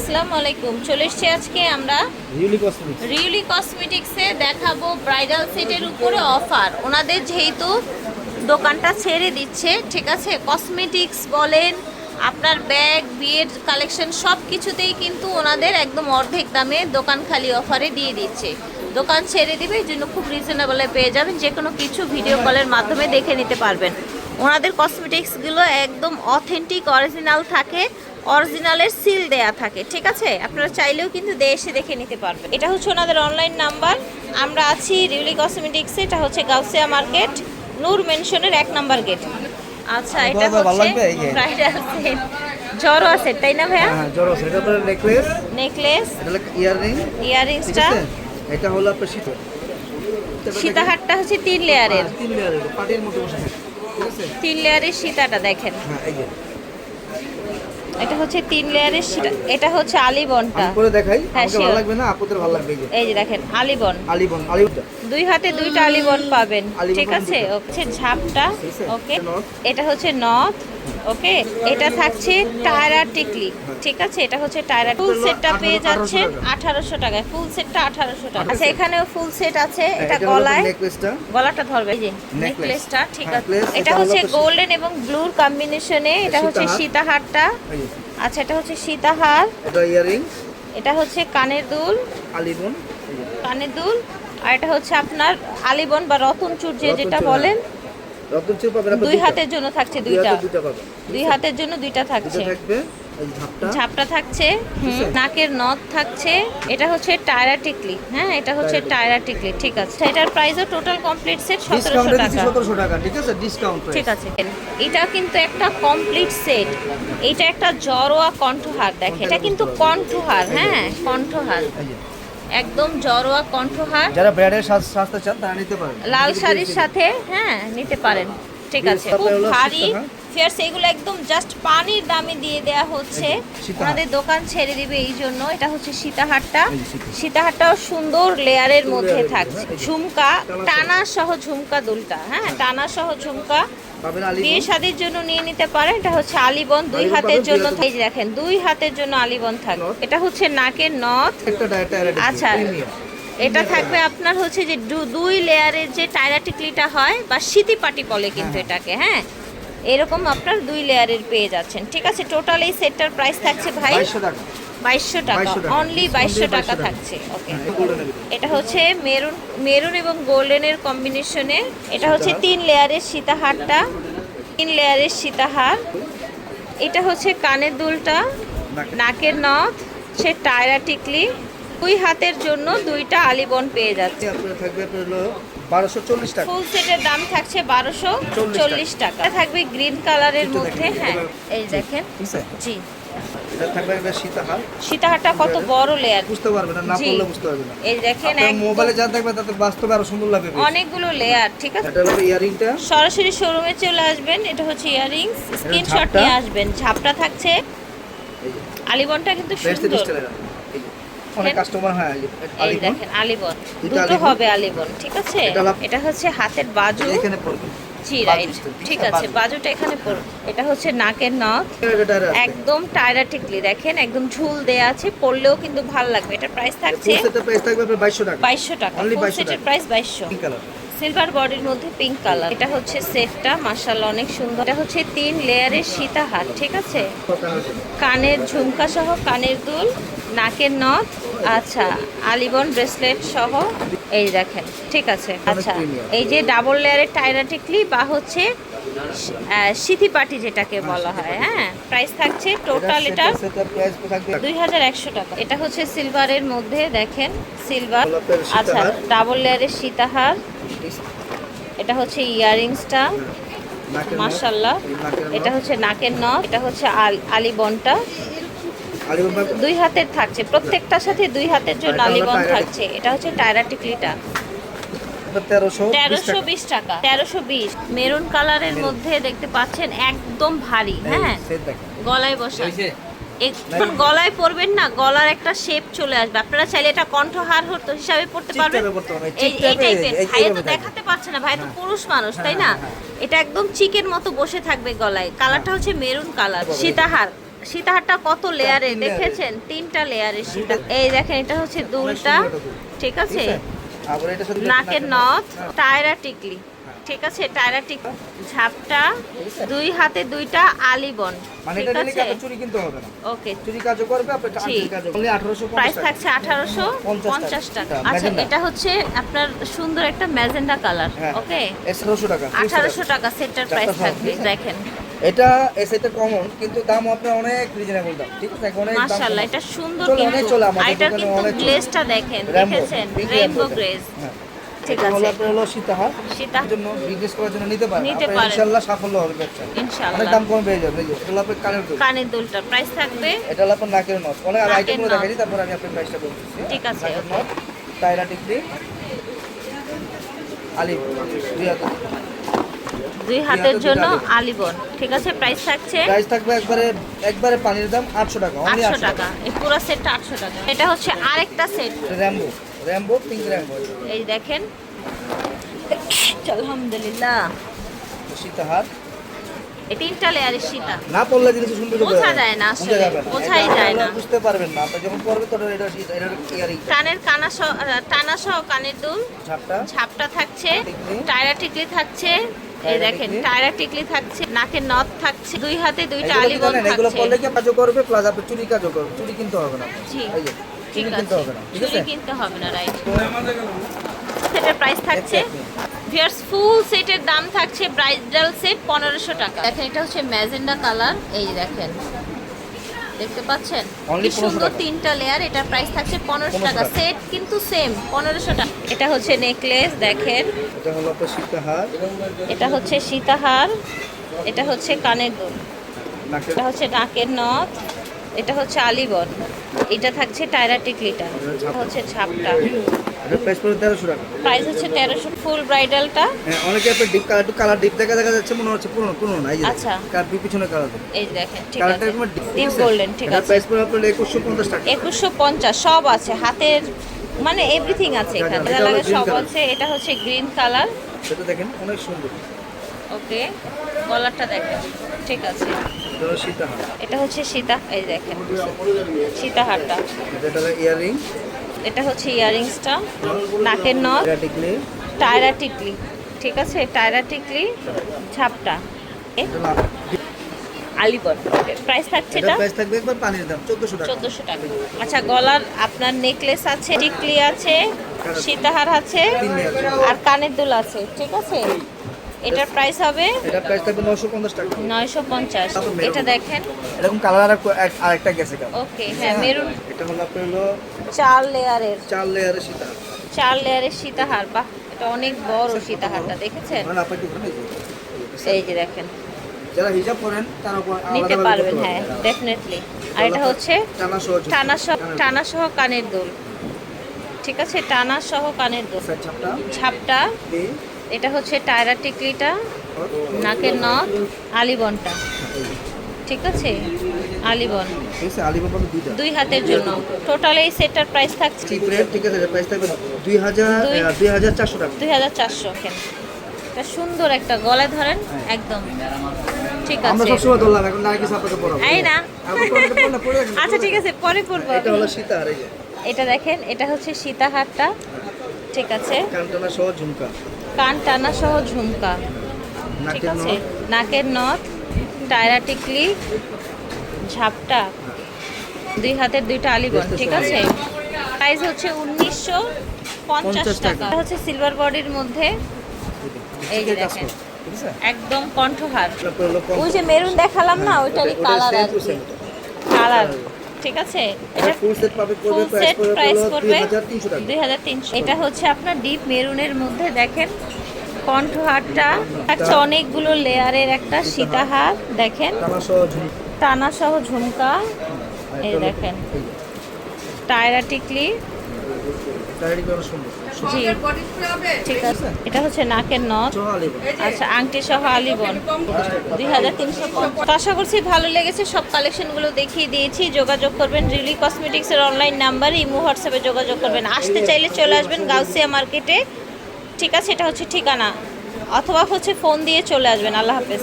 আসসালামু আলাইকুম। চলে এসেছি আজকে আমরা রিউলি কসমেটিক্সে দেখাবো ব্রাইডাল সেটের উপরে অফার ওনাদের যেহেতু দোকানটা ছেড়ে দিচ্ছে ঠিক আছে? কসমেটিক্স বলেন আপনার ব্যাগ বিয়ের কালেকশন সব কিছুতেই কিন্তু ওনাদের একদম অর্ধেক দামে দোকান খালি অফারে দিয়ে দিচ্ছে। দোকান ছেড়ে দিবে এই জন্য খুব রিজনেবলে পেয়ে যাবেন। যে কোনো কিছু ভিডিও কলের মাধ্যমে দেখে নিতে পারবেন। ওনাদের কসমেটিক্সগুলো একদম অথেন্টিক অরিজিনাল থাকে। অরিজিনালের সিল দেয়া থাকে ঠিক আছে? আপনারা চাইলেও কিন্তু দে এসে দেখে নিতে পারবেন। এটা হচ্ছে ওনাদের অনলাইন নাম্বার আমরা আছি রিউলি কসমেটিক্সে এটা হচ্ছে গাউসিয়া মার্কেট নূর মেনশনের এক নাম্বার গেট আচ্ছা এটা হচ্ছে ব্রাইডাল সেট জ্বরও আছে তাই না ভাইয়া? হ্যাঁ জড়ো সেটা তো নেকলেস নেকলেস এটা ইয়াররিং ঠিক ইয়ারিংসটা এটা হলো আপনার শীত সীতাহারটা হচ্ছে তিন লেয়ারের তিন লেয়ারের পাটির মতো বসে আছে? তিন লেয়ারের সীতাটা দেখেন। হ্যাঁ এই যে। এটা হচ্ছে তিন লেয়ারের এটা হচ্ছে আলিবনটা। করে দেখাই হ্যাঁ, আমাকে ভালো লাগবে না আপুদের ভালো লাগবে এই যে। দেখেন আলিবন। আলিবন আলিবনটা দুই হাতে দুইটা আলিবন পাবেন ঠিক আছে। হচ্ছে ঝাপটা ওকে? এটা এটা হচ্ছে নথ ওকে? এটা থাকছে টায়রা টিকলি ঠিক আছে এটা হচ্ছে টায়রা ফুল সেটটা পেয়ে 1800 যাচ্ছেন আঠারোশো টাকায়। ফুল সেটটা আঠারোশো টাকা। আচ্ছা এখানেও ফুল সেট আছে এটা এটা গলায়। নেকলেসটা গলাটা ধরবে যে। নেকলেসটা ঠিক হ্যাঁ, আছে। এটা হচ্ছে গোল্ডেন এবং ব্লুর কম্বিনেশনে এটা হচ্ছে সীতাহারটা। আচ্ছা এটা হচ্ছে সীতাহার। এটা ইয়াররিং এটা হচ্ছে কানের দুল। আলিবন। কানের দুল। আর এটা হচ্ছে আপনার আলিবন বা রতন চূড় যে যেটা বলেন। রতন চিপ পাবেন দুই হাতের জন্য থাকছে দুইটা। দুই হাতের জন্য দুইটা থাকছে। থাকবে। ঝাপটা? থাকছে নাকের নথ থাকছে। এটা হচ্ছে টায়রা টিকলি হ্যাঁ এটা হচ্ছে টায়রা টিকলি ঠিক আছে। এটার প্রাইসও টোটাল কমপ্লিট সেট সতেরোশো টাকা। 1700 টাকা ঠিক আছে? ডিসকাউন্ট ঠিক আছে। এটা কিন্তু একটা কমপ্লিট সেট এটা একটা জড়োয়া কণ্ঠহার দেখেন এটা কিন্তু কণ্ঠহার হ্যাঁ কণ্ঠহার। একদম জরোয়া কণ্ঠহার। যারা ব্র্যান্ডের সাজ সাজতে চান তারা নিতে পারেন। লাল শাড়ির সাথে হ্যাঁ নিতে পারেন। ঠিক আছে। খুব ভারী। ফেয়ার্স এগুলো একদম জাস্ট পানির দামে দিয়ে দেয়া হচ্ছে। ওনাদের দোকান ছেড়ে দিবে এই জন্য। এটা হচ্ছে সীতাহারটা। সীতাহারটাও সুন্দর লেয়ারের মধ্যে থাকছে। ঝুমকা টানা সহ ঝুমকা দুলটা। হ্যাঁ টানা সহ ঝুমকা। বিয়ে শাদির জন্য নিয়ে নিতে পারেন। এটা হচ্ছে আলিবন দুই হাতের জন্য দেখেন দুই হাতের জন্য আলিবন থাকবে এটা হচ্ছে নাকের নথ। আচ্ছা এটা থাকবে আপনার হচ্ছে যে দুই লেয়ারের যে টায়রা টিকলিটা হয় বা সিতি পাটি বলে কিন্তু হ্যাঁ। এটাকে হ্যাঁ। এরকম আপনার দুই লেয়ারের পেয়ে যাচ্ছেন। ঠিক আছে টোটাল এই সেটটার প্রাইস থাকছে ভাই 2200 টাকা। বাইশশো টাকা। অনলি বাইশশো টাকা। থাকছে। ওকে। এটা হচ্ছে মেরুন মেরুন এবং গোল্ডেনের কম্বিনেশনে এটা হচ্ছে তিন লেয়ারের সীতাহারটা। তিন লেয়ারের সীতাহার। এটা হচ্ছে কানের দুলটা নাকের- নথ সে টায়রা টিকলি দুই হাতের জন্য দুইটা আলিবন পেয়ে যাচ্ছে। আপনার থাকবে আপনার হলো 1240 টাকা। ফুল সেটের দাম থাকছে বারোশো চল্লিশ চল্লিশ টাকা। এটা থাকবে গ্রিন কালারের মধ্যে হ্যাঁ। এই দেখেন। জি এটা থাকবে একটা সীতাহার। সীতাহারটা কত বড় লেয়ার বুঝতে পারবে না না পড়লে বুঝতে পারবে না। এই দেখেন একদম মোবাইলে যা দেখবে তাতে বাস্তবে আরও সুন্দর লাগবে অনেকগুলো লেয়ার ঠিক আছে? এটা হলো ইয়ারিংটা। সরাসরি শোরুমে চলে আসবেন এটা হচ্ছে ইয়ারিংস স্ক্রিনশট নিয়ে আসবেন। ঝাপটা থাকছে আলিবনটা কিন্তু সুন্দর। অনেক কাস্টমার হ্যাঁ এই দেখেন আলিবন। দুটো হবে আলিবন ঠিক আছে? এটা হচ্ছে হাতের বাজু। এখানে পড়বে। জি রাইট ঠিক আছে? বাজুটা এখানে পড়বে। এটা হচ্ছে নাকের নথ একদম টায়রা টিকলি দেখেন একদম ঝুল দেয়া আছে পড়লেও কিন্তু ভালো লাগবে। এটার প্রাইস থাকছে ফুল প্রাইস থাকবে 2200 টাকা। বাইশশো টাকা। Only 2200 সেটের প্রাইস সিলভার বডির মধ্যে পিঙ্ক কালার এটা হচ্ছে সেটটা অনেক সুন্দর। এটা হচ্ছে তিন লেয়ারের সীতাহার ঠিক আছে? কানের ঝুমকা সহ কানের দুল। নাকের নথ আচ্ছা আলিবন ব্রেসলেট সহ এই দেখেন ঠিক আছে আচ্ছা এই যে ডাবল লেয়ারের টায়রা টিকলি বা হচ্ছে সিথি পাটি যেটাকে বলা হয় হ্যাঁ প্রাইস থাকছে টোটাল এটা দুই হাজার একশো টাকা। এটা হচ্ছে সিলভারের মধ্যে দেখেন সিলভার আচ্ছা ডাবল লেয়ারের সীতাহার। এটা হচ্ছে নাকের নথ। এটা হচ্ছে নাকের নথ এটা হচ্ছে আল- পাবে দুই হাতের থাকছে প্রত্যেকটার সাথে দুই হাতের জন্য টায়রা থাকছে এটা হচ্ছে টায়রা টিকলিটা তেরোশো বিশ টাকা। তেরোশো বিশ। মেরুন কালারের মধ্যে দেখতে পাচ্ছেন একদম ভারী হ্যাঁ? গলায় বসা। এখন গলায় পরবেন না গলার একটা শেপ চলে আসবে। আপনারা চাইলে এটা কণ্ঠহার হতো হিসাবে পড়তে পারবেন। টাইপের এই টাইপের, টাইপের ভাইয়া তো দেখাতে পারছে না ভাই তো হ্যাঁ। পুরুষ মানুষ তাই হ্যাঁ, না? হ্যাঁ, এটা একদম চিকের মতো বসে থাকবে গলায়। কালারটা হচ্ছে মেরুন কালার সীতাহার। সীতাহারটা কত লেয়ারে? দেখেছেন? তিনটা লেয়ারের সীতা। এই দেখেন এটা হচ্ছে দুলটা। ঠিক আছে? নাকের নথ টায়রা টিকলি। ঠিক আছে? টায়রা টিক ঝাপটা দুই হাতে দুইটা আলিবন মানে ঠিক আছে? চুরি কিনতে হবে না। ওকে। চুরি কাজও করবে আপনার জি। আংটির কাজও করবে। আঠারোশো প্রাইস থাকছে আঠারোশো পঞ্চাশ টাকা। আচ্ছা এটা হচ্ছে আপনার সুন্দর একটা ম্যাজেন্ডা কালার হ্যাঁ। ওকে? এগারোশো টাকা। আঠারোশো টাকা সেটটার প্রাইস থাকবে দেখেন। এটা এ সেটটা কমন কিন্তু দাম আপনার অনেক রিজনেবল দাম ঠিক আছে? এখন অনেক মাশাআল্লাহ এটা সুন্দর কিন্তু। দোকানে কিন্তু গ্লেজটা দেখেন দেখেছেন? রেইনবো। গ্লেজ হ্যাঁ। ঠিক আছে। আপনার হলো সীতাহার। সীতা জন্য বিজনেস করার জন্য নিতে পারেন। নিতে পারেন। ইনশাআল্লাহ সাফল্য হবে ব্যবসা ইনশাআল্লাহ। অনেক দাম কম পেয়ে যাবে এই যে, এটা আপনার কানের দুল। কানের দুলটা। প্রাইস থাকবে এটা হলো আপনার নাকের নথ। অনেক আর আইটেমগুলো। দেখাই তারপর আমি আপনার প্রাইসটা বলতেছি ঠিক আছে, নাকের. নথ টায়রা টিকলি আলি দুই হাজার। দুই হাতের জন্য আলিবন। ঠিক আছে প্রাইস থাকছে প্রাইস থাকবে একবারে একবারে পানির দাম আটশো টাকা অনলি আটশো টাকা। এই পুরো সেটটা আটশো টাকা। এটা হচ্ছে আরেকটা set Rambo Rambo pink Rambo এই দেখেন। আলহামদুলিল্লাহ। সীতাহার এই তিনটা লেয়ারের সীতা। না পড়লে জিনিস সুন্দর বোঝা বোঝা যায় না আসলে, বোঝাই যায় না। বুঝতে পারবেন না। আপনি যখন পড়বে তখন এটা এটার ইয়ারিং। কানের কানা সহ টানা সহ কানের দুল। ঝাপটা। ঝাপটা থাকছে। টায়রা টিকলি থাকছে। এই দেখেন টায়রা টিকলি থাকছে নাকের নথ থাকছে দুই হাতে দুইটা আলিবন থাকছে এগুলো থাকছে। কি কাজও করবে প্লাস আপনি চুরি কাজও করবে চুরি কিনতে হবে না। জি ঠিক চুরি কিনতে আছে। হবে না চুরি কিনতে হবে না রাইট সেটের প্রাইস থাকছে. ভিয়ার্স ফুল সেটের দাম থাকছে ব্রাইডাল সেট পনেরোশো টাকা। দেখেন এটা হচ্ছে ম্যাজেন্ডা কালার এই দেখেন। দেখতে পাচ্ছেন? কি সুন্দর তিনটা লেয়ার এটা প্রাইস থাকছে পনেরোশো 1500 টাকা। সেট কিন্তু সেম পনেরোশো টাকা। এটা হচ্ছে নেকলেস দেখেন। এটা হলো সীতাহার। এটা হচ্ছে সীতাহার এটা হচ্ছে কানের দুল। এটা হচ্ছে নাকের নথ এটা হচ্ছে আলিবন। এটা থাকছে টায়রা লিটার এটা হচ্ছে ছাপটা প্রাইস পড়বে তেরোশো টাকা। প্রাইস হচ্ছে তেরোশো ফুল ব্রাইডালটা হ্যাঁ অনেকে আপনার ডিপ কালার একটু কালার ডিপ দেখা দেখা যাচ্ছে মনে হচ্ছে পুরনো পুরনো এই যে আচ্ছা। কার পিছনে কালার এই দেখেন ঠিক আছে। ডিপ ডিপ গোল্ডেন ঠিক আছে। প্রাইস পড়বে আপনার একুশশো পঞ্চাশ টাকা। একুশশো পঞ্চাশ সব আছে। হাতের মানে এভরিথিং আছে এখানে। যা লাগে সব আছে। এটা হচ্ছে গ্রিন কালার সেটা দেখেন অনেক সুন্দর। ওকে গলারটা দেখেন। ঠিক আছে। এটা হচ্ছে সীতা এই দেখেন। সীতাহারটা। এটা এটা হচ্ছে ইয়ারিংসটা নাকের নথ টায়রা টিকলি ঠিক আছে? টায়রা টিকলি ঝাপটা প্রাইস থাকছে এটা এটা? প্রাইস থাকবে একবার পানির দাম চোদ্দশো টাকা। চোদ্দোশো টাকা। আচ্ছা গলার আপনার নেকলেস আছে টিকলি আছে সীতাহার আছে। আর কানের দুল আছে ঠিক আছে? এটার প্রাইস হবে এটা প্রাইস থাকবে নশো পঞ্চাশ টাকা। নয়শো পঞ্চাশ। এটা দেখেন। এরকম কালার আর আরেকটা গেছে ওকে হ্যাঁ মেরুন এটা হলো আপনার হলো চার লেয়ারের। চার লেয়ারের সীতাহার চার লেয়ারের সীতাহার বাহ এটা অনেক বড় সীতাহারটা দেখেছেন? মানে এই যে- দেখেন। যারা হিসাব করেন তারা উপর নিতে পারবেন হ্যাঁ ডেফিনেটলি আর এটা হচ্ছে টানা সহ টানা সহ কানের দুল। ঠিক আছে টানা সহ কানের দুল। ছাপটা। ছাপটা। এই এটা হচ্ছে টায়রা টিকলিটা নাকের নথ আলিবনটা। ঠিক আছে? আলিবন। দুইটা। দুই হাতের জন্য। টোটাল এই সেটটার প্রাইস থাকছে ঠিক আছে প্রাইস থাকবে দুই হাজার দুই- হাজার চারশো টাকা। দুই হাজার চারশো এটা সুন্দর একটা গলায় ধরেন একদম। ঠিক আমরা আছে। সবসময় ধরলাম এখন না। কিছু আপনাকে পড়াবো এই না আচ্ছা ঠিক আছে পরে করব রাখেন। এটা হলো সীতাহার এই এটা দেখেন এটা হচ্ছে সীতাহারটা। ঠিক আছে। সহ ঝুমকা। কান টানা সহ ঝুমকা। ঠিক আছে? নাকের নথ টায়রা টিকলি ঝাপটা দুই হাতের দুইটা আলিবন ঠিক আছে? প্রাইস হচ্ছে উনিশশো পঞ্চাশ টাকা। হচ্ছে সিলভার বডির মধ্যে। এই যে দেখেন। একদম কণ্ঠহার। ওই যে মেরুন দেখালাম না ওইটারই ওটা কালার আর কালার ঠিক আছে? এটা ফুল সেট পাবে ফুল প্রাইস করবে 2300 দুই হাজার তিনশো এটা হচ্ছে আপনার ডিপ মেরুনের মধ্যে দেখেন কণ্ঠহারটা একটা অনেকগুলো লেয়ারের একটা সীতাহার দেখেন। টানা সহ ঝুমকা। এই দেখেন। টায়রাটিকলি যে, টায়রা টিকলি চারিদিকে অনেক সুন্দর। জি। ঠিক আছে। এটা হচ্ছে নাকের নথ আচ্ছা আংটি সহ আলিবন। দুই হাজার তিনশো আশা করছি ভালো লেগেছে। সব কালেকশনগুলো দেখিয়ে দিয়েছি। যোগাযোগ করবেন রিলি কসমেটিক্সের অনলাইন নাম্বার, ইমো, হোয়াটসঅ্যাপে যোগাযোগ করবেন। আসতে চাইলে চলে আসবেন গাউসিয়া মার্কেটে। ঠিক আছে, এটা হচ্ছে ঠিকানা। অথবা হচ্ছে ফোন দিয়ে চলে আসবেন। আল্লাহ হাফেজ।